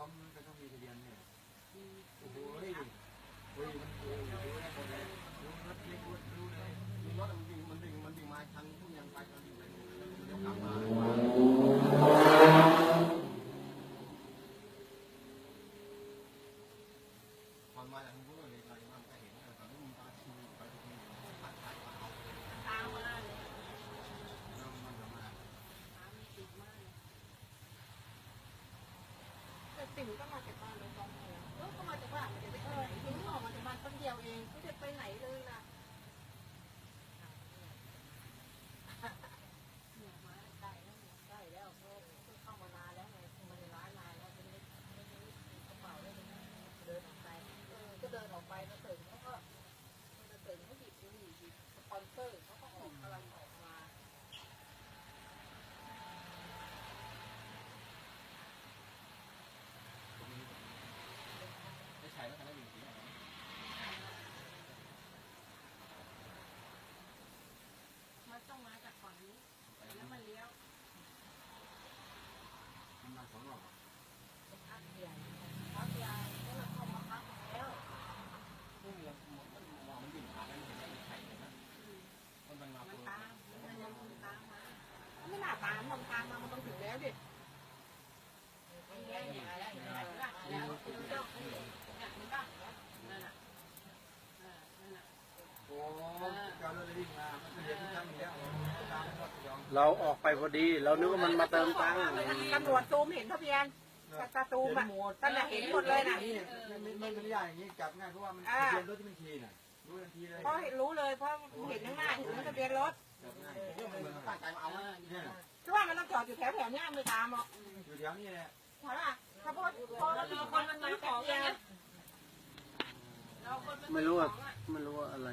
เขามันก็ต้องมีทะเบียนเนี่ยโอ้โหเฮ้ยเฮ้ยมันโอ้โหรู้ได้หมดเลยรู้รถเล็กรถรู้เลยมีรถมันวิ่งมันวิ่งมันวิ่งมาทันทุกอย่างไปมันวิ่งไปเดี๋ยวกลับมาตอนมาจากทุกคนเลยตอนนี้มันก็เห็นตอนนี้มันตาชีไปทุกที่ผ่านไปผ่านเอา ตามมาเลย แล้วมันจะมา ตามติดมากแต่ติ๋วก็มาจากบ้านเลยตอนนี้เออก็มาจากบ้านมันจะไปไหนติ๋วออกมาจากบ้านคนเดียวเองไม่ได้ไปไหนเลยล่ะเนี่ยมาใกล้แล้วเนี่ยใกล้แล้วเพราะเข้ามานานแล้วไงมาในร้านนานแล้วเป็นไม่ไม่ไม่กระเป๋าได้เป็นเดินออกไปก็เดินออกไปแล้วตื่นเขาก็มันตื่นเขาหยิบดูหยิบสปอนเซอร์เขาก็ออกกำลังออกมา ได้ใช้แล้วคันนั้นวิ่งสีอะไร มันต้องมาจากฝั่งนี้ แล้วมันเลี้ยวมันมาสองรอบไปพักใหญ่พักใหญ่แล้วเราเข้ามาพักแล้วนี่มันมันมองมันวิ่งผ่านแล้วเห็นได้ใครเลยนะมันมันมามันตัวตามมันยังตามมาไม่น่าตามมันตามมามันต้องถึงแล้วดิมันแล้วเนี่ยแล้วเนี่ยแล้วแล้วเจ้าเนี่ยมันบ้างนั่นน่ะนั่นน่ะโอ้เรถเลยวิ่งมามันทะเบียนมันตั้งอยู่แล้วตามหมดยอม เราออกไปพอดี เรานึกว่ามันมาเติมตังค์ตำรวจซูมเห็นทะเบียนตาซูมอะตอนนั้นเห็นหมดเลยน่ะนี่ไม่ไม่ไม่ไม่ได้อย่างนี้จับง่ายเพราะว่ามันทะเบียนรถที่มันขี่น่ะรู้ทันทีเลยเพราะรู้เลยเพราะเห็นข้างหน้าเห็นทะเบียนรถจับง่ายเรื่องมันตั้งใจมาเอาเนี่ยคือว่ามันต้องจอดอยู่แถวแถวนี้ไม่ตามหรอกอยู่แถวนี้แหละเพราะว่าถ้าพอพอมีคนมันซื้อของไงเราคนมันไม่รู้ว่าไม่รู้ว่าอะไร